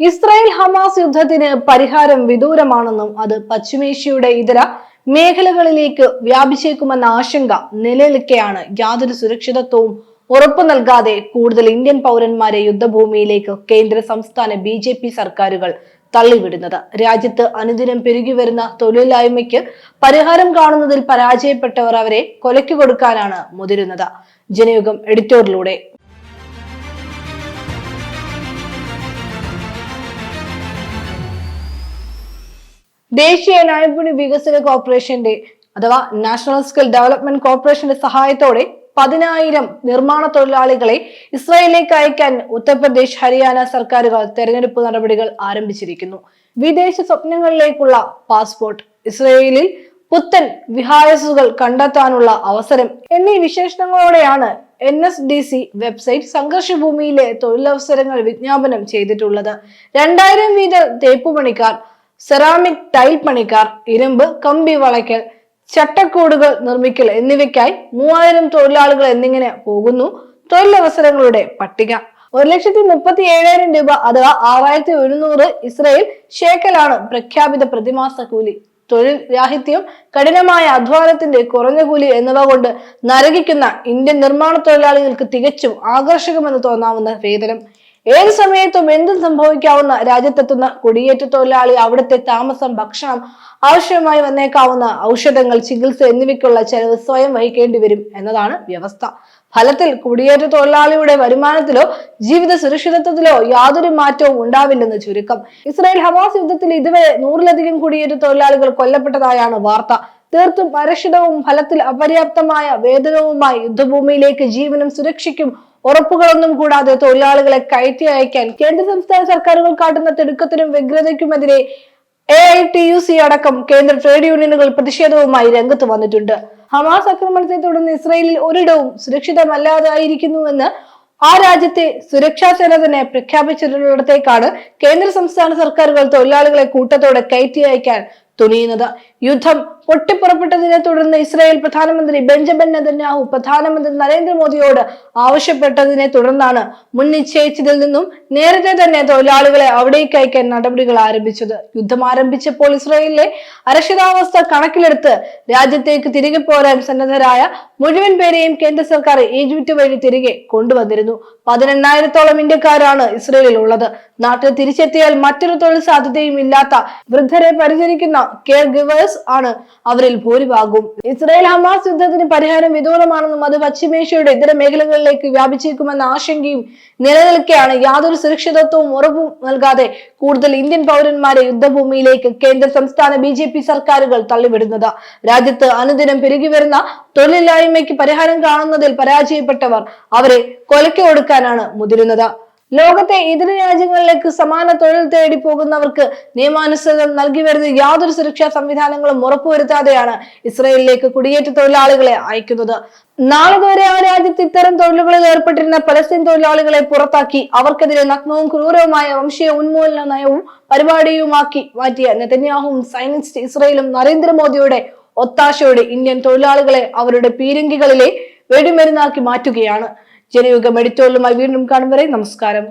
Israel Hamas യുദ്ധത്തിന് പരിഹാരം വിദൂരമാണെന്നും അത് പശ്ചിമേഷ്യയുടെ ഇതര മേഖലകളിലേക്ക് വ്യാപിച്ചേക്കുമെന്ന ആശങ്ക നിലനിൽക്കെയാണ് യാതൊരു സുരക്ഷിതത്വവും ഉറപ്പു നൽകാതെ കൂടുതൽ ഇന്ത്യൻ പൗരന്മാരെ യുദ്ധഭൂമിയിലേക്ക് കേന്ദ്ര സംസ്ഥാന ബി ജെ പി സർക്കാരുകൾ തള്ളിവിടുന്നത്. രാജ്യത്ത് അനുദിനം പെരുകി വരുന്ന തൊഴിലില്ലായ്മയ്ക്ക് പരിഹാരം കാണുന്നതിൽ പരാജയപ്പെട്ടവർ അവരെ കൊലയ്ക്ക് കൊടുക്കാനാണ് മുതിരുന്നത്. ജനയുഗം എഡിറ്റോറിലൂടെ ദേശീയ നൈപുണ്യ വികസന കോർപ്പറേഷന്റെ അഥവാ നാഷണൽ സ്കിൽ ഡെവലപ്മെന്റ് കോർപ്പറേഷന്റെ സഹായത്തോടെ പതിനായിരം നിർമ്മാണ തൊഴിലാളികളെ ഇസ്രായേലിലേക്ക് അയക്കാൻ ഉത്തർപ്രദേശ് ഹരിയാന സർക്കാരുകൾ തെരഞ്ഞെടുപ്പ് നടപടികൾ ആരംഭിച്ചിരിക്കുന്നു. വിദേശ സ്വപ്നങ്ങളിലേക്കുള്ള പാസ്പോർട്ട് ഇസ്രായേലിൽ പുത്തൻ വിഹായസുകൾ കണ്ടെത്താനുള്ള അവസരം എന്നീ വിശേഷണങ്ങളോടെയാണ് N S D C website സംഘർഷഭൂമിയിലെ തൊഴിലവസരങ്ങൾ വിജ്ഞാപനം ചെയ്തിട്ടുള്ളത്. രണ്ടായിരം വീതം തേപ്പുപണിക്കാർ സെറാമിക് ടൈൽ പണിക്കാർ ഇരുമ്പ് കമ്പി വളയ്ക്കൽ ചട്ടക്കൂടുകൾ നിർമ്മിക്കൽ എന്നിവയ്ക്കായി മൂവായിരം തൊഴിലാളികൾ എന്നിങ്ങനെ പോകുന്നു. തൊഴിലവസരങ്ങളുടെ പട്ടിക. ഒരു ലക്ഷത്തി മുപ്പത്തി ഏഴായിരം രൂപ അഥവാ ആറായിരത്തി ഒരുന്നൂറ് ഇസ്രയേൽ ഷേക്കലാണ് പ്രഖ്യാപിത പ്രതിമാസ കൂലി. തൊഴിൽ രാഹിത്യം കഠിനമായ അധ്വാനത്തിന്റെ കുറഞ്ഞ കൂലി എന്നിവ കൊണ്ട് നരകിക്കുന്ന ഇന്ത്യൻ നിർമ്മാണ തൊഴിലാളികൾക്ക് തികച്ചും ആകർഷകമെന്ന് തോന്നാവുന്ന വേതനം. ഏത് സമയത്തും എന്തും സംഭവിക്കാവുന്ന രാജ്യത്തെത്തുന്ന കുടിയേറ്റ തൊഴിലാളി അവിടുത്തെ താമസം ഭക്ഷണം ആവശ്യമായി വന്നേക്കാവുന്ന ഔഷധങ്ങൾ ചികിത്സ എന്നിവയ്ക്കുള്ള ചെലവ് സ്വയം വഹിക്കേണ്ടി വരും എന്നതാണ് വ്യവസ്ഥ. ഫലത്തിൽ കുടിയേറ്റ തൊഴിലാളിയുടെ വരുമാനത്തിലോ ജീവിത സുരക്ഷിതത്വത്തിലോ യാതൊരു മാറ്റവും ഉണ്ടാവില്ലെന്ന് ചുരുക്കം. ഇസ്രായേൽ ഹമാസ് യുദ്ധത്തിൽ ഇതുവരെ നൂറിലധികം കുടിയേറ്റ തൊഴിലാളികൾ കൊല്ലപ്പെട്ടതായാണ് വാർത്ത. തീർത്തും അരക്ഷിതവും ഫലത്തിൽ അപര്യാപ്തമായ വേതനവുമായി യുദ്ധഭൂമിയിലേക്ക് ജീവനും സുരക്ഷയ്ക്കും ഉറപ്പുകളൊന്നും കൂടാതെ തൊഴിലാളികളെ കയറ്റി അയക്കാൻ കേന്ദ്ര സംസ്ഥാന സർക്കാരുകൾ കാട്ടുന്ന തിടുക്കത്തിനും വ്യഗ്രതയ്ക്കുമെതിരെ A I T U C അടക്കം കേന്ദ്ര ട്രേഡ് യൂണിയനുകൾ പ്രതിഷേധവുമായി രംഗത്ത് വന്നിട്ടുണ്ട്. ഹമാസ് ആക്രമണത്തെ തുടർന്ന് ഇസ്രയേലിൽ ഒരിടവും സുരക്ഷിതമല്ലാതായിരിക്കുന്നുവെന്ന് ആ രാജ്യത്തെ സുരക്ഷാ സേന തന്നെ പ്രഖ്യാപിച്ചിട്ടുള്ളിടത്തേക്കാണ് കേന്ദ്ര സംസ്ഥാന സർക്കാരുകൾ തൊഴിലാളികളെ കൂട്ടത്തോടെ കയറ്റി അയക്കാൻ തുനിയുന്നത്. യുദ്ധം പൊട്ടിപ്പുറപ്പെട്ടതിനെ തുടർന്ന് ഇസ്രായേൽ പ്രധാനമന്ത്രി ബെഞ്ചമിൻ നെതന്യാഹു പ്രധാനമന്ത്രി നരേന്ദ്രമോദിയോട് ആവശ്യപ്പെട്ടതിനെ തുടർന്നാണ് മുൻ നിശ്ചയിച്ചതിൽ നിന്നും നേരത്തെ തന്നെ തൊഴിലാളികളെ അവിടേക്ക് അയക്കാൻ നടപടികൾ ആരംഭിച്ചത്. യുദ്ധം ആരംഭിച്ചപ്പോൾ ഇസ്രായേലിലെ അരക്ഷിതാവസ്ഥ കണക്കിലെടുത്ത് രാജ്യത്തേക്ക് തിരികെ പോരാൻ സന്നദ്ധരായ മുഴുവൻ പേരെയും കേന്ദ്ര സർക്കാർ ഈജിപ്റ്റ് വഴി തിരികെ കൊണ്ടുവന്നിരുന്നു. പതിനെണ്ണായിരത്തോളം ഇന്ത്യക്കാരാണ് ഇസ്രയേലിൽ ഉള്ളത്. നാട്ടിൽ തിരിച്ചെത്തിയാൽ മറ്റൊരു തൊഴിൽ സാധ്യതയും ഇല്ലാത്ത വൃദ്ധരെ പരിചരിക്കുന്ന കെയർ ഗിവേഴ്സ് ആണ് അവരിൽ ഭൂരിഭാഗവും. ഇസ്രായേൽ ഹമാസ് യുദ്ധത്തിന് പരിഹാരം വിദൂരമാണെന്നും അത് പശ്ചിമേഷ്യയുടെ ഇതര മേഖലകളിലേക്ക് വ്യാപിച്ചേക്കുമെന്ന ആശങ്കയും നിലനിൽക്കെയാണ് യാതൊരു സുരക്ഷിതത്വവും ഉറപ്പും നൽകാതെ കൂടുതൽ ഇന്ത്യൻ പൗരന്മാരെ യുദ്ധഭൂമിയിലേക്ക് കേന്ദ്ര സംസ്ഥാന ബി ജെ പി സർക്കാരുകൾ തള്ളിവിടുന്നത്. രാജ്യത്ത് അനുദിനം പെരുകി വരുന്ന തൊഴിലില്ലായ്മയ്ക്ക് പരിഹാരം കാണുന്നതിൽ പരാജയപ്പെട്ടവർ അവരെ കൊലയ്ക്ക് കൊടുക്കാനാണ് മുതിരുന്നത്. ലോകത്തെ ഇതര രാജ്യങ്ങളിലേക്ക് സമാന തൊഴിൽ തേടി പോകുന്നവർക്ക് നിയമാനുസൃതം നൽകി വരുന്ന യാതൊരു സുരക്ഷാ സംവിധാനങ്ങളും ഉറപ്പുവരുത്താതെയാണ് ഇസ്രയേലിലേക്ക് കുടിയേറ്റ തൊഴിലാളികളെ അയക്കുന്നത്. നാളെ വരെ ആ രാജ്യത്ത് ഇത്തരം തൊഴിലുകളിൽ ഏർപ്പെട്ടിരുന്ന പലസ്തീൻ തൊഴിലാളികളെ പുറത്താക്കി അവർക്കെതിരെ നഗ്നവും ക്രൂരവുമായ വംശീയ ഉന്മൂലന നയവും പരിപാടിയുമാക്കി മാറ്റിയ നെതന്യാഹുവും സൈനിസ്റ്റ് ഇസ്രയേലും നരേന്ദ്രമോദിയുടെ ഒത്താശയോടെ ഇന്ത്യൻ തൊഴിലാളികളെ അവരുടെ പീരങ്കികളിലെ വെടിമരുന്നാക്കി മാറ്റുകയാണ്. ജനയുഗം എഡിറ്റോറിയലുമായി വീണ്ടും കാണും വരെ നമസ്കാരം.